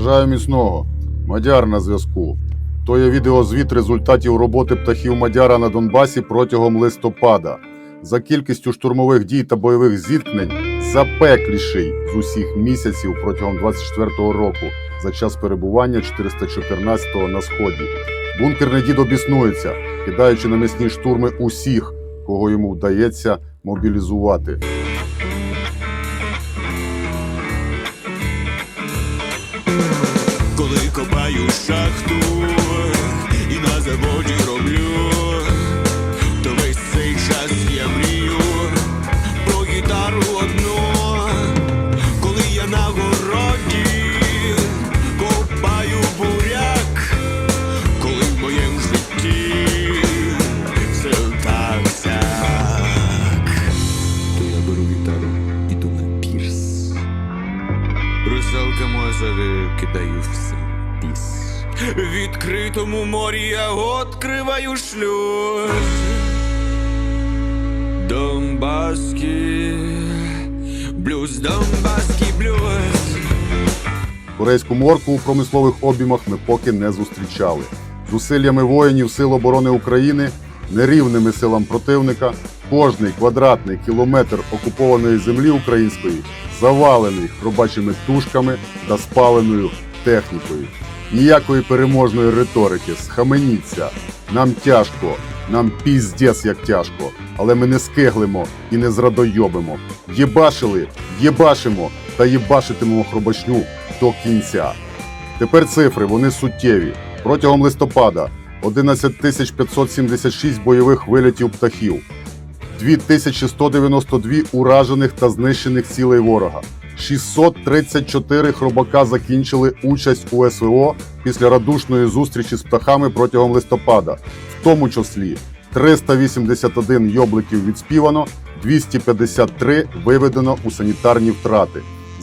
Бажаю міцного. Мадяр на зв'язку. То є відеозвіт результатів роботи птахів Мадяра на Донбасі протягом листопада. За кількістю штурмових дій та бойових зіткнень запекліший з усіх місяців протягом 24-го року за час перебування 414-го на сході. Бункерний дід обіснується, кидаючи на м'ясні штурми усіх, кого йому вдається мобілізувати. Коли копаю шахту і на заводі роблю, кидаю в піс. В відкритому морі я відкриваю шлюз. Донбаський блюз, донбаський блюз. Корейську морку у промислових обіймах ми поки не зустрічали. Зусиллями воїнів Сил оборони України, нерівними силам противника, кожний квадратний кілометр окупованої землі української завалений хробачими тушками та спаленою технікою. Ніякої переможної риторики, схаменіться. Нам тяжко, нам піздець як тяжко, але ми не скиглимо і не зрадойобимо. Єбашили, єбашимо та єбашитимемо хробачню до кінця. Тепер цифри вони суттєві. Протягом листопада 11 576 бойових вилітів птахів, 2192 уражених та знищених цілей ворога. 634 хробака закінчили участь у СВО після радушної зустрічі з птахами протягом листопада, в тому числі 381 йобликів відспівано, 253 виведено у санітарні втрати.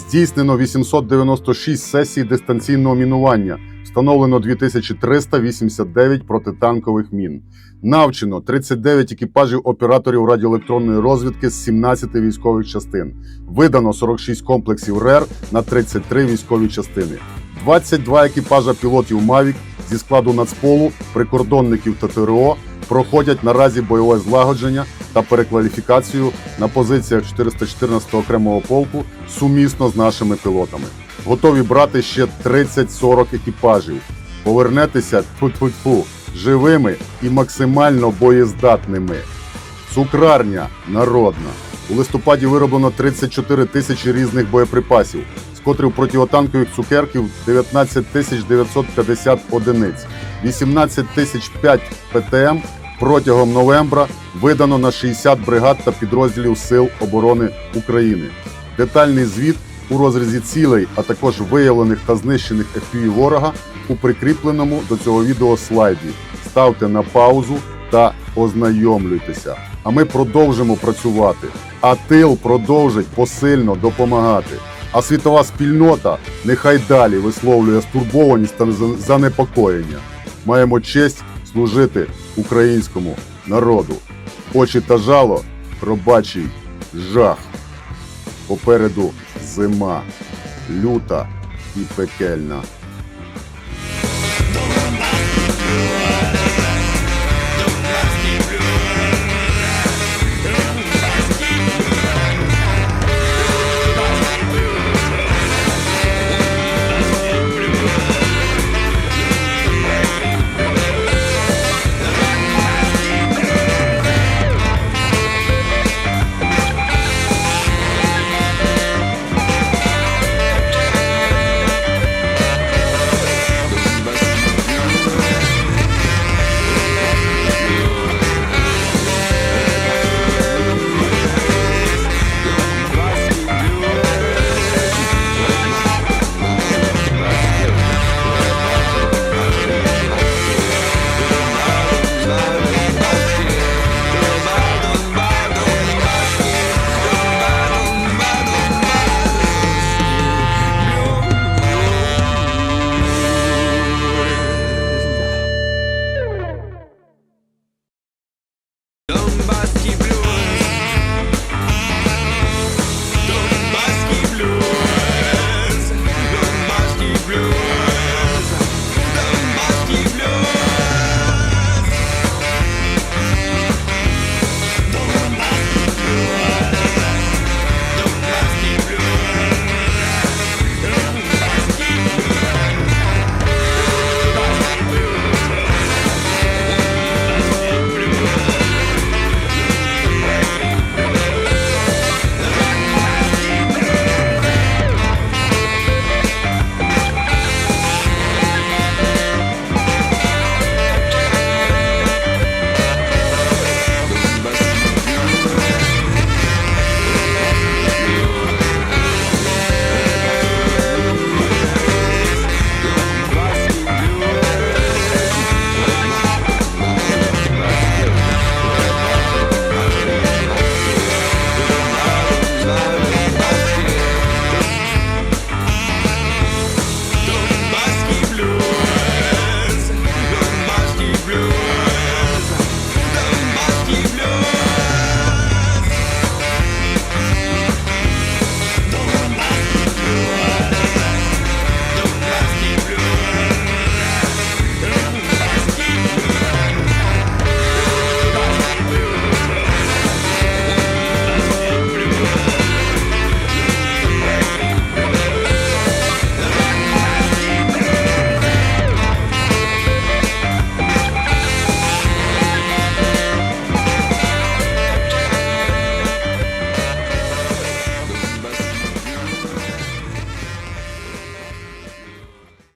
Здійснено 896 сесій дистанційного мінування, встановлено 2389 протитанкових мін. Навчено 39 екіпажів операторів радіоелектронної розвідки з 17 військових частин. Видано 46 комплексів РЕР на 33 військові частини. 22 екіпажа пілотів Мавік зі складу Нацполу, прикордонників та ТРО проходять наразі бойове злагодження та перекваліфікацію на позиціях 414 окремого полку сумісно з нашими пілотами. Готові брати ще 30-40 екіпажів. Повернетеся тьфу-тьфу-тьфу, живими і максимально боєздатними. Цукрарня народна. У листопаді вироблено 34 тисячі різних боєприпасів, з котрих противотанкових цукерків 19 тисяч 950 одиниць, 18 тисяч 5 ПТМ протягом новембра видано на 60 бригад та підрозділів Сил оборони України. Детальний звіт у розрізі цілей, а також виявлених та знищених FPV ворога у прикріпленому до цього відео слайді. Ставте на паузу та ознайомлюйтеся. А ми продовжимо працювати. А тил продовжить посильно допомагати. А світова спільнота нехай далі висловлює стурбованість та занепокоєння. Маємо честь служити українському народу. Очі та жало, пробачий жах. Попереду зима, люта і пекельна.